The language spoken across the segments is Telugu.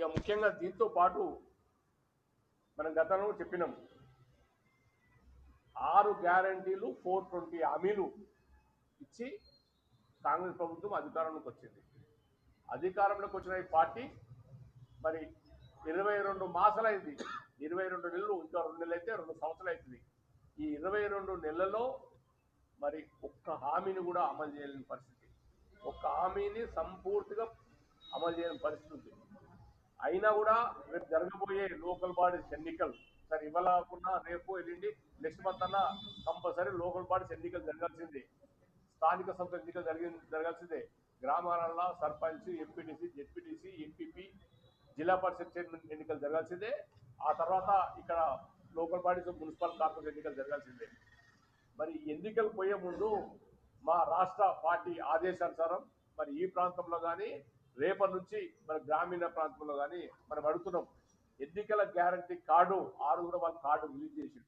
ఇక ముఖ్యంగా దీంతో పాటు మనం గతంలో చెప్పినాం. ఆరు గ్యారంటీలు ఫోర్ ట్వంటీ హామీలు ఇచ్చి కాంగ్రెస్ ప్రభుత్వం అధికారంలోకి వచ్చింది. అధికారంలోకి వచ్చిన ఈ పార్టీ మరి ఇరవై రెండు మాసాలైంది. ఇరవై రెండు నెలలు ఇంకా రెండు నెలలు అయితే రెండు సంవత్సరాలు అవుతుంది ఈ ఇరవై రెండు నెలల్లో మరి ఒక్క హామీని కూడా అమలు చేయలేని పరిస్థితి. ఒక్క హామీని సంపూర్తిగా అమలు చేయని పరిస్థితి ఉంది. అయినా కూడా రేపు జరగబోయే లోకల్ బాడీస్ ఎన్నికలు సరే ఇవ్వలేకున్నా రేపు ఎల్లుండి నెక్స్ట్ మంత్ అన్న కంపల్సరీ లోకల్ బాడీస్ ఎన్నికలు జరగాల్సిందే. స్థానిక సంస్థ ఎన్నికలు జరిగి జరగాల్సిందే. గ్రామాలలో సర్పంచ్ ఎంపీటీసీ జెడ్పీటీసీ ఎంపీపీ జిల్లా పరిషత్ చైర్మన్ ఎన్నికలు జరగాల్సిందే. ఆ తర్వాత ఇక్కడ లోకల్ బాడీస్ మున్సిపల్ కార్పొరేషన్ ఎన్నికలు జరగాల్సిందే. మరి ఎన్నికలు పోయే ముందు మా రాష్ట్ర పార్టీ ఆదేశానుసారం మరి ఈ ప్రాంతంలో కానీ రేపటి నుంచి మన గ్రామీణ ప్రాంతంలో కానీ మనం అడుగుతున్నాం ఎన్నికల గ్యారంటీ కార్డు ఆరు కూడా వాళ్ళు కార్డు రిలీజ్ చేసి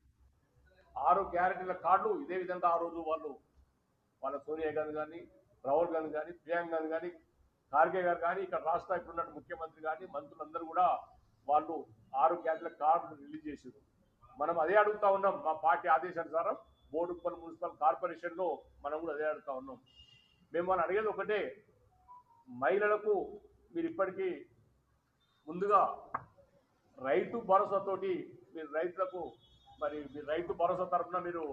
ఆరు గ్యారంటీల కార్డు ఇదే విధంగా ఆ రోజు వాళ్ళు వాళ్ళ సోనియా గాంధీ కానీ రాహుల్ గాంధీ కానీ ప్రియాంక గాంధీ కానీ ఖార్గే గారు కానీ ఇక్కడ రాష్ట్ర ఇప్పుడు ముఖ్యమంత్రి కానీ మంత్రులందరూ కూడా వాళ్ళు ఆరు గ్యారెంటీల కార్డు రిలీజ్ చేసారు మనం అదే అడుగుతా ఉన్నాం మా పార్టీ ఆదేశానుసారం బోడుప్పల్ మున్సిపల్ కార్పొరేషన్లో మనం కూడా అదే అడుగుతా ఉన్నాం. మేము వాళ్ళు అడిగేది ఒకటే మహిళలకు మీరు ఇప్పటికీ ముందుగా రైతు భరోసాతోటి మీరు రైతులకు మరి మీరు రైతు భరోసా తరఫున మీరు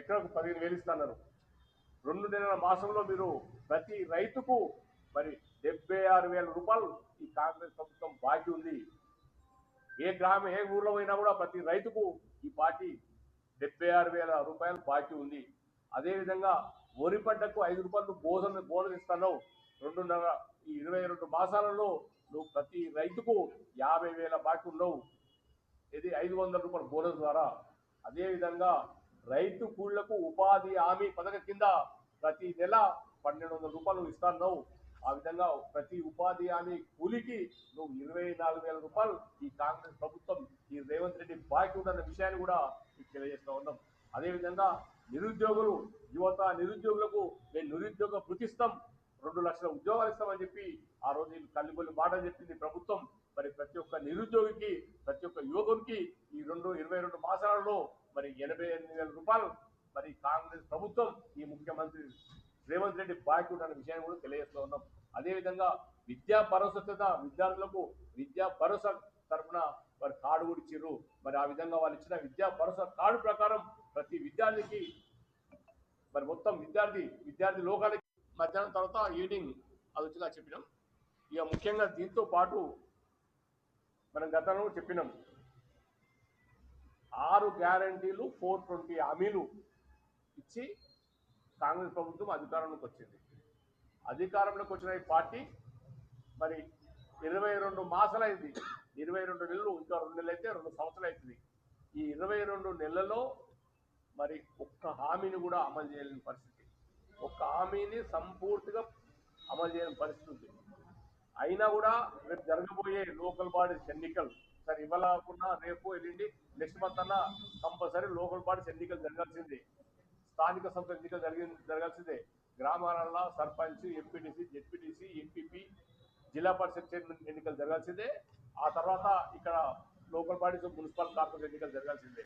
ఎకరకు పదిహేను వేలు ఇస్తున్నారు రెండు నెలల మాసంలో మీరు ప్రతి రైతుకు మరి డెబ్బై ఆరు వేల రూపాయలు ఈ కాంగ్రెస్ ప్రభుత్వం బాకీ ఉంది. ఏ గ్రామం ఏ ఊర్లో పోయినా కూడా ప్రతి రైతుకు ఈ పార్టీ డెబ్బై ఆరు వేల రూపాయలు బాకీ ఉంది. అదేవిధంగా వరి పంటకు ఐదు రూపాయలు బోధన బోనస్ ఇస్తున్నావు. రెండున్నర ఈ ఇరవై రెండు మాసాలలో నువ్వు ప్రతి రైతుకు యాభై వేల బాకీ ఇది ఐదు వందల రూపాయల బోనస్ ద్వారా. అదేవిధంగా రైతు కూళ్ళకు ఉపాధి హామీ పథకం కింద ప్రతి నెల పన్నెండు వందల రూపాయలు ఇస్తున్నావు. ఆ విధంగా ప్రతి ఉపాధి హామీ కూలికి నువ్వు ఇరవై నాలుగు వేల రూపాయలు ఈ కాంగ్రెస్ ప్రభుత్వం ఈ రేవంత్ రెడ్డి బాకీ ఉందన్న విషయాన్ని కూడా తెలియజేస్తూ తెలియజేస్తా ఉన్నాం అదేవిధంగా నిరుద్యోగులు యువత నిరుద్యోగులకు మేము నిరుద్యోగ భృతిస్తాం రెండు లక్షల ఉద్యోగాలు ఇస్తామని చెప్పి ఆ రోజు వీళ్ళు మాట చెప్పింది ప్రభుత్వం. మరి ప్రతి ఒక్క నిరుద్యోగికి ప్రతి ఒక్క యువకునికి ఈ రెండు ఇరవై రెండు మాసాలలో మరి ఎనభై ఎనిమిది వేల రూపాయలు మరి కాంగ్రెస్ ప్రభుత్వం ఈ ముఖ్యమంత్రి రేవంత్ రెడ్డి బాకీ అనే విషయాన్ని కూడా తెలియజేస్తూ ఉన్నాం. అదేవిధంగా విద్యా భరోసా విద్యార్థులకు విద్యా భరోసా తరఫున మరి కార్డు కూడా ఇచ్చారు మరి ఆ విధంగా వాళ్ళు ఇచ్చిన విద్యా భరోసా కార్డు ప్రకారం ప్రతి విద్యార్థికి మరి మొత్తం విద్యార్థి విద్యార్థి లోకాలకి మధ్యాహ్నం తర్వాత ఈవినింగ్ అదుచుగా చెప్పినాం. ఇక ముఖ్యంగా దీంతో పాటు మనం గతంలో చెప్పినాం. ఆరు గ్యారంటీలు ఫోర్ ట్వంటీ హామీలు ఇచ్చి కాంగ్రెస్ ప్రభుత్వం అధికారంలోకి వచ్చింది. అధికారంలోకి వచ్చిన ఈ పార్టీ మరి ఇరవై రెండు మాసాలైంది. ఇరవై రెండు నెలలు ఇంకా రెండు నెలలు అయితే రెండు సంవత్సరాలు అవుతుంది. ఈ ఇరవై రెండు నెలల్లో మరి ఒక్క హామీని కూడా అమలు చేయలేని పరిస్థితి. ఒక్క హామీని సంపూర్తిగా అమలు చేయని పరిస్థితి ఉంది. అయినా కూడా రేపు జరగబోయే లోకల్ బాడీస్ ఎన్నికలు సరే ఇవ్వలేకున్నా రేపు ఎల్లుండి నెక్స్ట్ మంత్ అన్న కంపల్సరీ లోకల్ బాడీస్ ఎన్నికలు జరగాల్సిందే. స్థానిక సంస్థ ఎన్నికలు జరిగి జరగాల్సిందే. గ్రామాలలో సర్పంచ్ ఎంపీటీసీ జెడ్పీటీసీ ఎంపీపీ జిల్లా పరిషత్ చైర్మన్ ఎన్నికలు జరగాల్సిందే. ఆ తర్వాత ఇక్కడ లోకల్ బాడీస్ మున్సిపల్ కార్పొరేషన్ ఎన్నికలు జరగాల్సిందే.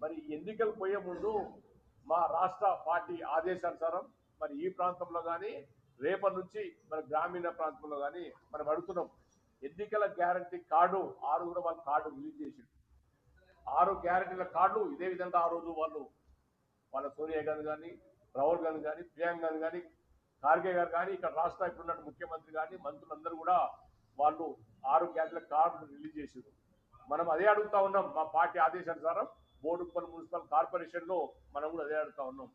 మరి ఎన్నికలు పోయే ముందు మా రాష్ట్ర పార్టీ ఆదేశానుసారం మరి ఈ ప్రాంతంలో కానీ రేపటి నుంచి మన గ్రామీణ ప్రాంతంలో కానీ మనం అడుగుతున్నాం ఎన్నికల గ్యారంటీ కార్డు ఆరు కూడా వాళ్ళ కార్డు రిలీజ్ చేసిండు. ఆరు గ్యారంటీల కార్డులు ఇదే విధంగా ఆ రోజు వాళ్ళు వాళ్ళ సోనియా గాంధీ కానీ రాహుల్ గాంధీ కానీ ప్రియాంక గాంధీ కానీ ఖార్గే గారు కానీ ఇక్కడ రాష్ట్ర ఇప్పుడున్న ముఖ్యమంత్రి కానీ మంత్రులందరూ కూడా వాళ్ళు ఆరు గ్యారెంటీల కార్డులు రిలీజ్ చేసారు మనం అదే అడుగుతా ఉన్నాం మా పార్టీ ఆదేశానుసారం బోడుప్పల్ మున్సిపల్ కార్పొరేషన్లో మనం కూడా అదే అడుగుతా ఉన్నాం.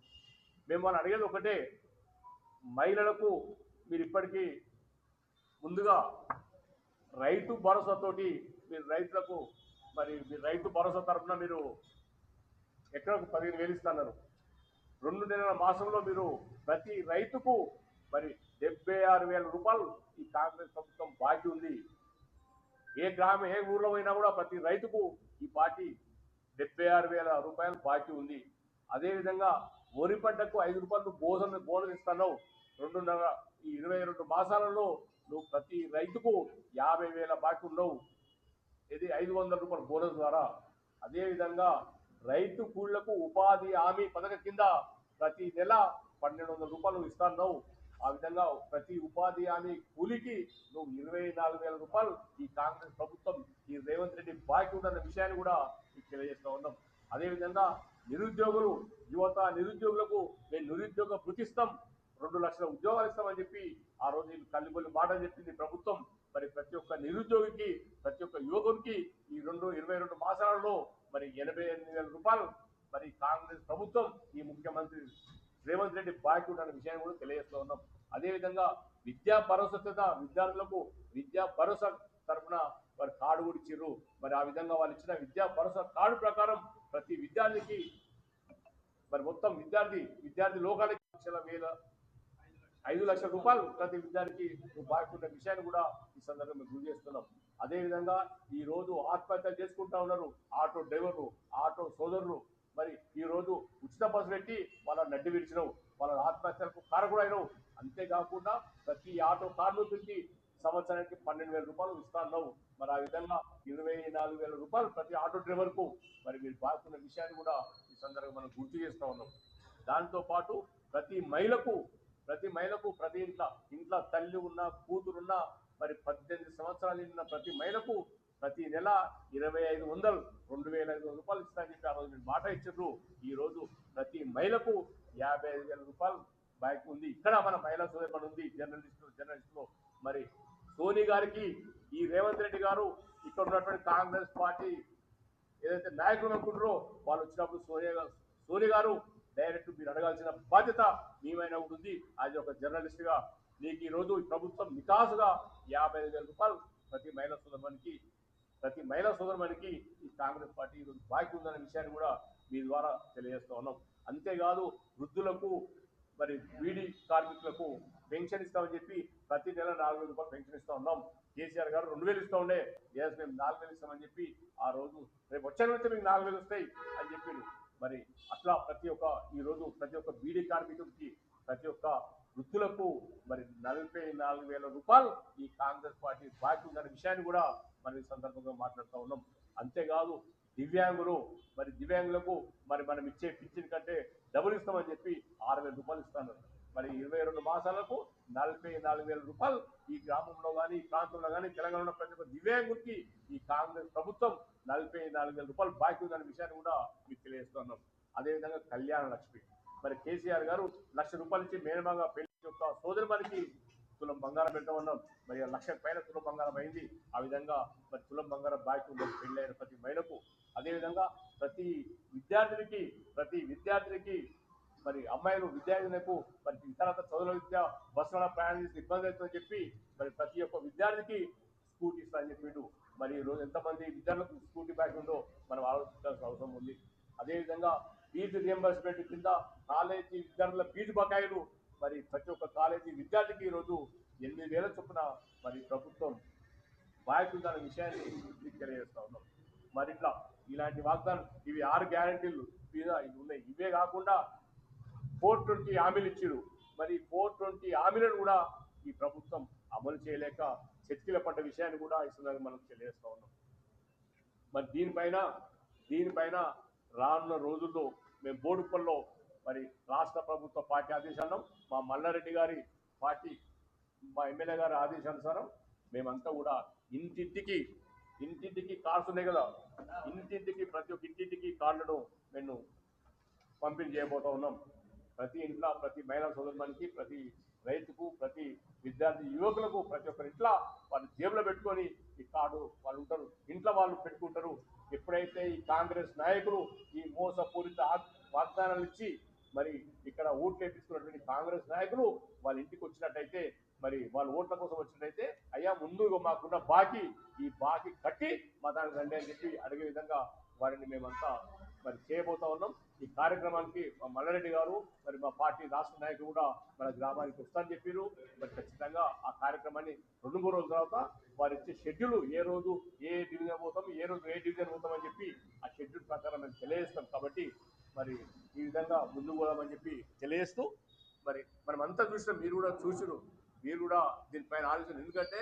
మేము మనం అడిగేది ఒకటే మహిళలకు మీరు ఇప్పటికీ ముందుగా రైతు భరోసాతోటి మీరు రైతులకు మరి మీరు రైతు భరోసా తరఫున మీరు ఎకరకు పదిహేను వేలు ఇస్తున్నారు రెండు నెలల మాసంలో మీరు ప్రతి రైతుకు మరి డెబ్బై ఆరు వేల రూపాయలు ఈ కాంగ్రెస్ ప్రభుత్వం బాకీ ఉంది. ఏ గ్రామం ఏ ఊర్లో అయినా కూడా ప్రతి రైతుకు ఈ పార్టీ డెబ్బై ఆరు వేల రూపాయలు బాకీ ఉంది. అదేవిధంగా వరి పంటకు ఐదు రూపాయలు బోధన బోధన ఇస్తున్నావు. రెండున్నర ఈ ఇరవై రెండు మాసాలలో నువ్వు ప్రతి రైతుకు యాభై వేల బాకీ ఉండవు ఇది ఐదు వందల రూపాయల బోనస్ ద్వారా. అదేవిధంగా రైతు కూళ్ళకు ఉపాధి హామీ పథకం కింద ప్రతి నెల పన్నెండు వందల రూపాయలు ఇస్తున్నావు. ఆ విధంగా ప్రతి ఉపాధి హామీ కూలికి నువ్వు ఇరవై నాలుగు వేల రూపాయలు ఈ కాంగ్రెస్ ప్రభుత్వం ఈ రేవంత్ రెడ్డి బాకీ ఉందన్న విషయాన్ని కూడా తెలియజేస్తూ ఉన్నాం. అదేవిధంగా నిరుద్యోగులు యువత నిరుద్యోగులకు మేము నిరుద్యోగ భృతిస్తాం రెండు లక్షల ఉద్యోగాలు ఇస్తామని చెప్పి ఆ రోజు వీళ్ళు మాట చెప్పింది ప్రభుత్వం. మరి ప్రతి ఒక్క నిరుద్యోగికి ప్రతి ఒక్క యువకునికి ఈ రెండు ఇరవై రెండు మాసాలలో మరి ఎనభై ఎనిమిది వేల రూపాయలు మరి కాంగ్రెస్ ప్రభుత్వం ఈ ముఖ్యమంత్రి రేవంత్ రెడ్డి బాకీ అనే విషయాన్ని కూడా తెలియజేస్తూ ఉన్నాం. అదేవిధంగా విద్యా భరోసా విద్యార్థులకు విద్యా భరోసా తరఫున వారి కార్డు కూడా ఇచ్చిర్రు. మరి ఆ విధంగా వాళ్ళు ఇచ్చిన విద్యా భరోసా కార్డు ప్రకారం ప్రతి విద్యార్థికి మరి మొత్తం విద్యార్థి విద్యార్థి లోకాలకి లక్షల వేల ఐదు లక్షల రూపాయలు ప్రతి విద్యార్థికి బాకీ విషయాన్ని కూడా ఈ సందర్భంగా గురి చేస్తున్నాం. అదేవిధంగా ఈ రోజు ఆత్మహత్య చేసుకుంటా ఉన్నారు. ఆటో డ్రైవర్లు ఆటో సోదరులు మరి ఈ రోజు ఉచిత బస్సు పెట్టి వాళ్ళ నడ్డి విడిచినవు వాళ్ళ ఆత్మహత్యలకు కారకుడైనవు. అంతేకాకుండా ప్రతి ఆటో కార్మికుడికి సంవత్సరానికి పన్నెండు వేల రూపాయలు ఇస్తాను మరి ఆ విధంగా ఇరవై నాలుగు వేల రూపాయలు ప్రతి ఆటో డ్రైవర్కు మరి మీరు బాగుతున్న విషయాన్ని కూడా ఈ సందర్భంగా మనం గుర్తు చేస్తా ఉన్నాం. దాంతో పాటు ప్రతి మహిళకు ప్రతి మహిళకు ప్రతి ఇంట్లో ఇంట్లో తల్లి ఉన్న కూతురున్న మరి పద్దెనిమిది సంవత్సరాలు ఉన్న ప్రతి మహిళకు ప్రతి నెల ఇరవై ఐదు వందలు రెండు వేల ఐదు వందల రూపాయలు ఇస్తానని చెప్పి ఆ రోజు మీరు మాట ఇచ్చారు ఈ రోజు ప్రతి మహిళకు యాభై ఐదు వేల రూపాయలు బైక్ ఉంది. ఇక్కడ మన మహిళా సోదరుడు ఉంది. జర్నలిస్టు జర్నలిస్టులు. మరి సోని గారికి ఈ రేవంత్ రెడ్డి గారు ఇక్కడ ఉన్నటువంటి కాంగ్రెస్ పార్టీ ఏదైతే నాయకులు అనుకుంటారో వాళ్ళు వచ్చినప్పుడు సోనియా గారు సోని గారు డైరెక్ట్ మీరు అడగాల్సిన బాధ్యత మేమైనా ఉంటుంది అది ఒక జర్నలిస్ట్గా నీకు ఈ రోజు ప్రభుత్వం నికాసుగా యాభై ఐదు వేల రూపాయలు ప్రతి మహిళా సోదరునికి ప్రతి మహిళా సోదరునికి ఈ కాంగ్రెస్ పార్టీ ఈరోజు బాకీ ఉందనే విషయాన్ని కూడా మీ ద్వారా తెలియజేస్తూ ఉన్నాం. అంతేకాదు వృద్ధులకు మరి బీడీ కార్మికులకు పెన్షన్ ఇస్తామని చెప్పి ప్రతి నెల నాలుగు వేల రూపాయలు పెన్షన్ ఇస్తూ ఉన్నాం. కేసీఆర్ గారు రెండు వేలు ఇస్తా ఉండే. ఎస్ మేము నాలుగు వేలు ఇస్తామని చెప్పి ఆ రోజు రేపు వచ్చే అయితే మీకు నాలుగు వేలు వస్తాయి అని చెప్పి మరి అట్లా ప్రతి ఒక్క ఈరోజు ప్రతి ఒక్క బీడీ కార్మికుడికి ప్రతి ఒక్క వృద్ధులకు మరి నలభై నాలుగు వేల రూపాయలు ఈ కాంగ్రెస్ పార్టీ బాకీ ఉందనే విషయాన్ని కూడా మనం ఈ సందర్భంగా మాట్లాడుతూ ఉన్నాం. అంతేకాదు దివ్యాంగులు మరి దివ్యాంగులకు మరి మనం ఇచ్చే పింఛన్ కంటే డబుల్ ఇస్తామని చెప్పి ఆరు వేల రూపాయలు ఇస్తాను. మరి ఇరవై రెండు మాసాలకు నలభై నాలుగు వేల రూపాయలు ఈ గ్రామంలో కానీ ఈ ప్రాంతంలో కానీ తెలంగాణలో ప్రతి ఒక్క దివ్యాంగుడికి ఈ కాంగ్రెస్ ప్రభుత్వం నలభై నాలుగు వేల రూపాయలు బాకీ ఉందనే విషయాన్ని కూడా మీకు తెలియజేస్తున్నాం. అదేవిధంగా కళ్యాణ లక్ష్మి. మరి కేసీఆర్ గారు లక్ష రూపాయలు ఇచ్చి మేనమాగా పెళ్ళి యొక్క సోదరి మనకి తులం బంగారం పెట్టమన్నాం మరి లక్ష పైన తులం బంగారం అయింది. ఆ విధంగా మరి తులం బంగారం బాకీ పెళ్ళైన ప్రతి మహిళకు అదేవిధంగా ప్రతి విద్యార్థినికి ప్రతి విద్యార్థినికి మరి అమ్మాయిలు విద్యార్థులకు మరి ఇతరత చదువుల విద్య బస్సుల ప్రయాణం చేసి ఇబ్బంది అవుతుందని చెప్పి మరి ప్రతి ఒక్క విద్యార్థికి స్కూటీ ఇస్తా అని చెప్పిండు మరి ఈరోజు రోజు ఎంతమంది విద్యార్థులకు స్కూటీ బ్యాగ్ ఉందో మనం ఆలోచించాల్సిన అవసరం ఉంది. అదేవిధంగా ఫీజు రియంబర్స్మెంట్ కింద కాలేజీ విద్యార్థుల ఫీజు బకాయిలు మరి ప్రతి ఒక్క కాలేజీ విద్యార్థికి ఈరోజు ఎనిమిది వేల చొప్పున మరి ప్రభుత్వం బాధ్యత విషయాన్ని మీకు తెలియజేస్తా ఉన్నాం. మరి ఇట్లా ఇలాంటి వాగ్దానం ఇవి ఆరు గ్యారంటీలు మీద ఇవి ఉన్నాయి. ఇవే కాకుండా ఫోర్ ట్వంటీ హామీలు ఇచ్చారు మరి ఫోర్ ట్వంటీ హామీలను కూడా ఈ ప్రభుత్వం అమలు చేయలేక చతికిల పడ్డ విషయాన్ని కూడా ఈ సందర్భంగా మనం తెలియజేస్తా ఉన్నాం. మరి దీనిపైన దీనిపైన రానున్న రోజుల్లో మేము బోడుపల్లో మరి రాష్ట్ర ప్రభుత్వ పార్టీ ఆదేశాలను మా మల్లారెడ్డి గారి పార్టీ మా ఎమ్మెల్యే గారి ఆదేశానుసారం మేమంతా కూడా ఇంటింటికి ఇంటింటికి కార్స్ ఉన్నాయి కదా ఇంటింటికి ప్రతి ఒక్క ఇంటింటికి కార్లను మేము పంపిణీ చేయబోతా ఉన్నాం. ప్రతి ఇంట్లో ప్రతి మహిళా సోదరునికి ప్రతి రైతుకు ప్రతి విద్యార్థి యువకులకు ప్రతి ఒక్కరి ఇంట్లో వాళ్ళు జేబులో పెట్టుకొని ఈ కార్డు వాళ్ళు ఉంటారు. ఇంట్లో వాళ్ళు పెట్టుకుంటారు. ఎప్పుడైతే ఈ కాంగ్రెస్ నాయకులు ఈ మోసపూరిత వాగ్దానాలు ఇచ్చి మరి ఇక్కడ ఓట్లు వేపించుకున్నటువంటి కాంగ్రెస్ నాయకులు వాళ్ళ ఇంటికి వచ్చినట్టయితే మరి వాళ్ళు ఓట్ల కోసం వచ్చినట్టయితే అయ్యా ముందు మాకున్న బాకీ ఈ బాకీ కట్టి మా దానికి రండి అని చెప్పి అడిగే విధంగా వారిని మేమంతా మరి చేయబోతా ఉన్నాం. ఈ కార్యక్రమానికి మా మల్లారెడ్డి గారు మరి మా పార్టీ రాష్ట్ర నాయకులు కూడా మన గ్రామానికి వస్తారని చెప్పారు మరి ఖచ్చితంగా ఆ కార్యక్రమాన్ని రెండు మూడు రోజుల తర్వాత వారు ఇచ్చే షెడ్యూల్ ఏ రోజు ఏ డివిజన్ పోతాం ఏ రోజు ఏ డివిజన్ పోతామని చెప్పి ఆ షెడ్యూల్ ప్రకారం మేము తెలియజేస్తాం. కాబట్టి మరి ఈ విధంగా ముందు పోదామని చెప్పి తెలియజేస్తూ మరి మనం అంతా చూసినా మీరు కూడా చూసిరు మీరు కూడా దీనిపైన ఆలోచన. ఎందుకంటే